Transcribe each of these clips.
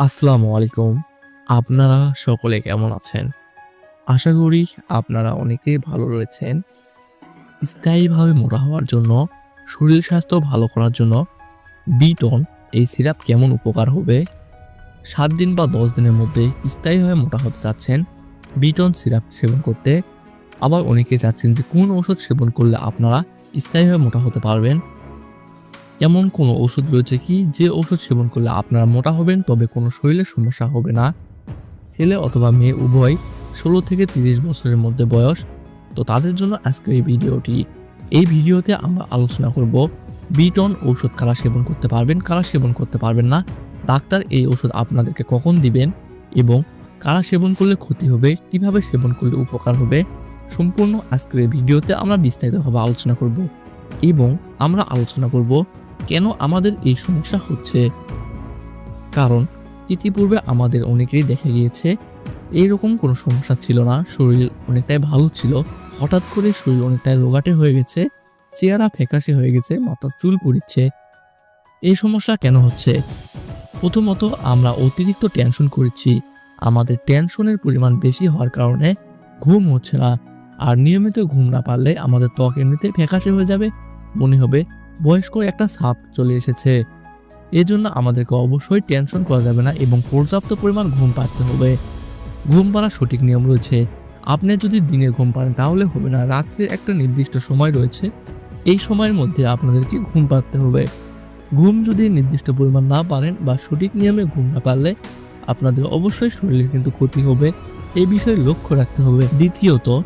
আসসালামু আলাইকুম। আপনারা সকলে কেমন আছেন? আশা করি আপনারা অনেকেই ভালো রয়েছেন। স্থায়ীভাবে মোটা হওয়ার জন্য, শরীর স্বাস্থ্য ভালো করার জন্য বিটন এই সিরাপ কেমন উপকার হবে? সাত দিন বা দশ দিনের মধ্যে স্থায়ীভাবে মোটা হতে চাচ্ছেন বিটন সিরাপ সেবন করতে। আবার অনেকে চাচ্ছেন যে কোন ওষুধ সেবন করলে আপনারা স্থায়ীভাবে মোটা হতে পারবেন? এমন কোনো ওষুধ রয়েছে কি যে ওষুধ সেবন করলে আপনারা মোটা হবেন, তবে কোনো শরীরের সমস্যা হবে না? ছেলে অথবা মেয়ে উভয় ষোলো থেকে তিরিশ বছরের মধ্যে বয়স, তো তাদের জন্য আজকের এই ভিডিওটি। এই ভিডিওতে আমরা আলোচনা করব, বিটন ঔষধ কারা সেবন করতে পারবেন, কারা সেবন করতে পারবেন না, ডাক্তার এই ওষুধ আপনাদেরকে কখন দিবেন এবং কারা সেবন করলে ক্ষতি হবে, কীভাবে সেবন করলে উপকার হবে, সম্পূর্ণ আজকের ভিডিওতে আমরা বিস্তারিতভাবে আলোচনা করব এবং আমরা আলোচনা করব কেন আমাদের এই সমস্যা হচ্ছে? কারণ ইতিপূর্বে আমাদের অনেকেরই দেখা গিয়েছে এইরকম কোনো সমস্যা ছিল না। শরীর অনেকটাই ভালো ছিল। হঠাৎ করে শরীর অনেকটাই রোগাটে হয়ে গেছে, চেহারা ফ্যাকাশে হয়ে গেছে, মাথা চুল পড়িচ্ছে। এই সমস্যা কেন হচ্ছে? প্রথমত আমরা অতিরিক্ত টেনশন করেছি। আমাদের টেনশনের পরিমাণ বেশি হওয়ার কারণে ঘুম হচ্ছে না। আর নিয়মিত ঘুম না পারলে আমাদের ত্বক এমনিতে ফ্যাকাশে হয়ে যাবে। মনে হবে বয়স্ক একটা সাপ চলে এসেছে। এজন্য আমাদেরকে অবশ্যই টেনশন করা যাবে না এবং পর্যাপ্ত পরিমাণ ঘুম পাড়তে হবে। ঘুম পাড়ার সঠিক নিয়ম রয়েছে। আপনি যদি দিনে ঘুম পাড়েন তাহলে হবে না। রাত্রে একটা নির্দিষ্ট সময় রয়েছে। এই সময়ের মধ্যে আপনাদেরকে ঘুম পাড়তে হবে। ঘুম যদি নির্দিষ্ট পরিমাণ না পারেন বা সঠিক নিয়মে ঘুম না পারলে আপনাদের অবশ্যই শরীরে কিন্তু ক্ষতি হবে। এই বিষয়ে লক্ষ্য রাখতে হবে। দ্বিতীয়ত,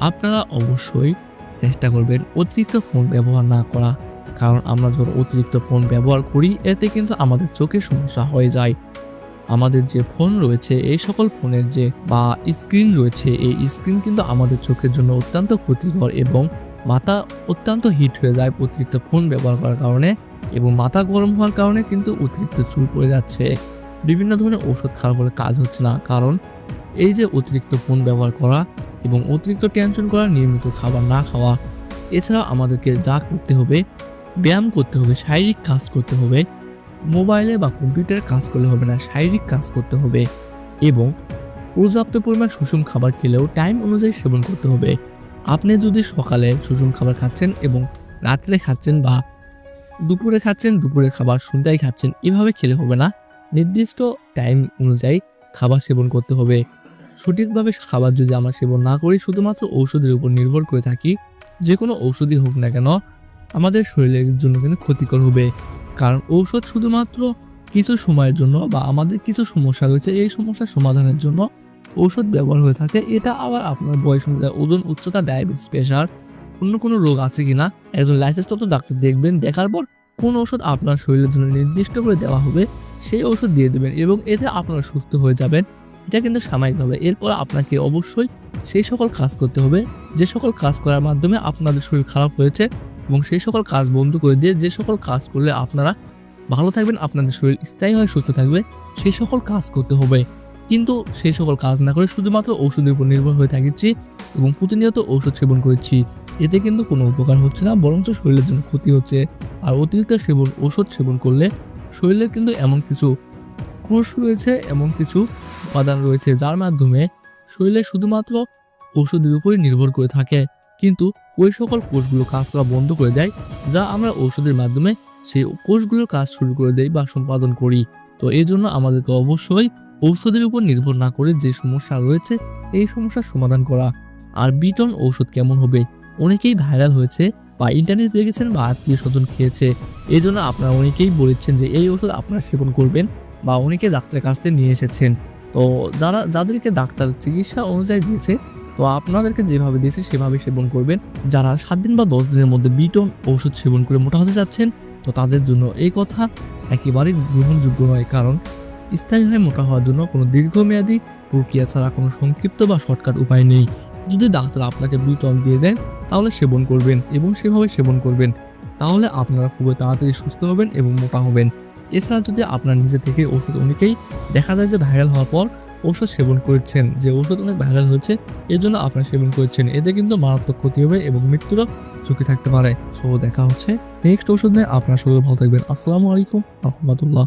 আপনারা অবশ্যই চেষ্টা করবেন অতিরিক্ত ফোন ব্যবহার না করা। কারণ আমরা যখন অতিরিক্ত ফোন ব্যবহার করি, এতে কিন্তু আমাদের চোখের সমস্যা হয়ে যায়। আমাদের যে ফোন রয়েছে, এই সকল ফোনের যে বা স্ক্রিন রয়েছে, এই স্ক্রিন কিন্তু আমাদের চোখের জন্য অত্যন্ত ক্ষতিকর এবং মাথা অত্যন্ত হিট হয়ে যায় অতিরিক্ত ফোন ব্যবহার করার কারণে এবং মাথা গরম হওয়ার কারণে কিন্তু অতিরিক্ত চুল পড়ে যাচ্ছে। বিভিন্ন ধরনের ওষুধ খাওয়ার ফলে কাজ হচ্ছে না, কারণ এই যে অতিরিক্ত ফোন ব্যবহার করা এবং অতিরিক্ত টেনশন করা, নিয়মিত খাবার না খাওয়া, এছাড়াও আমাদেরকে যা করতে হবে ব্যায়াম করতে হবে, শারীরিক কাজ করতে হবে, মোবাইলে বা কম্পিউটারে কাজ করলে হবে না, শারীরিক কাজ করতে হবে এবং পর্যাপ্ত পরিমাণ সুষম খাবার খেলেও টাইম অনুযায়ী সেবন করতে হবে। আপনি যদি সকালে সুষম খাবার খাচ্ছেন এবং রাত্রে খাচ্ছেন বা দুপুরে খাচ্ছেন, দুপুরে খাবার সন্ধ্যায় খাচ্ছেন, এভাবে খেলে হবে না। নির্দিষ্ট টাইম অনুযায়ী খাবার সেবন করতে হবে। সঠিকভাবে খাবার যদি আমরা সেবন না করি, শুধুমাত্র ঔষধের উপর নির্ভর করে থাকি যে কোনো ঔষধই হোক না কেন আমাদের শরীরের জন্য কিন্তু ক্ষতিকর হবে। কারণ ঔষধ শুধুমাত্র কিছু সময়ের জন্য বা আমাদের কিছু সমস্যা রয়েছে, এই সমস্যার সমাধানের জন্য ঔষধ ব্যবহার হয়ে থাকে। এটা আবার আপনার বয়স অনুযায়ী ওজন, উচ্চতা, ডায়াবেটিস, প্রেশার, অন্য কোনো রোগ আছে কিনা, একজন লাইসেন্সপ্রাপ্ত ডাক্তার দেখবেন, দেখার পর কোন ওষুধ আপনার শরীরের জন্য নির্দিষ্ট করে দেওয়া হবে, সেই ওষুধ দিয়ে দেবেন এবং এতে আপনারা সুস্থ হয়ে যাবেন। এটা কিন্তু সাময়িকভাবে এরপর আপনাকে অবশ্যই সেই সকল কাজ করতে হবে। যে সকল কাজ করার মাধ্যমে আপনাদের শরীর খারাপ হয়েছে এবং সেই সকল কাজ বন্ধ করে দিয়ে যে সকল কাজ করলে আপনারা ভালো থাকবেন, আপনাদের শরীর স্থায়ীভাবে সুস্থ থাকবে, সেই সকল কাজ করতে হবে। কিন্তু সেই সকল কাজ না করে শুধুমাত্র ঔষধের উপর নির্ভর হয়ে থাকছি এবং প্রতিনিয়ত ঔষধ সেবন করেছি। এতে কিন্তু কোনো উপকার হচ্ছে না, বরঞ্চ শরীরের জন্য ক্ষতি হচ্ছে। আর অতিরিক্ত সেবন, ঔষধ সেবন করলে শরীরে কিন্তু এমন কিছু কোষ রয়েছে, এমন কিছু উপাদান রয়েছে, যার মাধ্যমে শরীরে শুধুমাত্র ওষুধের উপরই নির্ভর করে থাকে। কিন্তু ওই সকল কোষগুলো কাজ করা বন্ধ করে দেয়, যা আমরা ঔষধের মাধ্যমে সেই কোষগুলোর কাজ শুরু করে দেই বা সম্পাদন করি। তো এই জন্য আমাদেরকে অবশ্যই ঔষধের উপর নির্ভর না করে যে সমস্যা রয়েছে, এই সমস্যার সমাধান করা। আর বিটন ঔষধ কেমন হবে? অনেকেই ভাইরাল হয়েছে বা ইন্টারনেট দেখেছেন বা আত্মীয় স্বজন খেয়েছে। এই জন্য আপনারা অনেকেই বলেছেন যে এই ওষুধ আপনারা সেবন করবেন বা অনেকে ডাক্তারের কাছ থেকে নিয়ে এসেছেন। তো যারা, যাদেরকে ডাক্তার চিকিৎসা অনুযায়ী দিয়েছে তো আপনাদেরকে যেভাবে দিয়েছে, সেভাবে সেবন করবেন। যারা সাত দিন বা দশ দিনের মধ্যে বিটন ওষুধ সেবন করে মোটা হতে চাচ্ছেন তো তাদের জন্য এই কথা একেবারেই গ্রহণযোগ্য নয়। কারণ স্থায়ীভাবে মোটা হওয়ার জন্য কোনো দীর্ঘমেয়াদী প্রক্রিয়া ছাড়া কোনো সংক্ষিপ্ত বা শর্টকাট উপায় নেই। যদি ডাক্তার আপনাকে বিটন দিয়ে দেন, তাহলে সেবন করবেন এবং সেভাবে সেবন করবেন। তাহলে আপনারা খুবই তাড়াতাড়ি সুস্থ হবেন এবং মোটা হবেন। এছাড়া যদি আপনার নিজে থেকে ওষুধ অনেকেই দেখা যায় যে ভাইরাল হওয়ার পর ওষুধ সেবন করেছেন। যে ওষুধ অনেক ভাইরাল হচ্ছে এজন্য জন্য আপনার সেবন করেছেন। এতে কিন্তু মারাত্মক ক্ষতি হবে এবং মৃত্যুরও ঝুঁকি থাকতে পারে। সো দেখা হচ্ছে। নেক্সট ওষুধ নিয়ে আপনার শরীর ভালো থাকবেন। আসসালামু আলাইকুম রহমতুল্লাহ।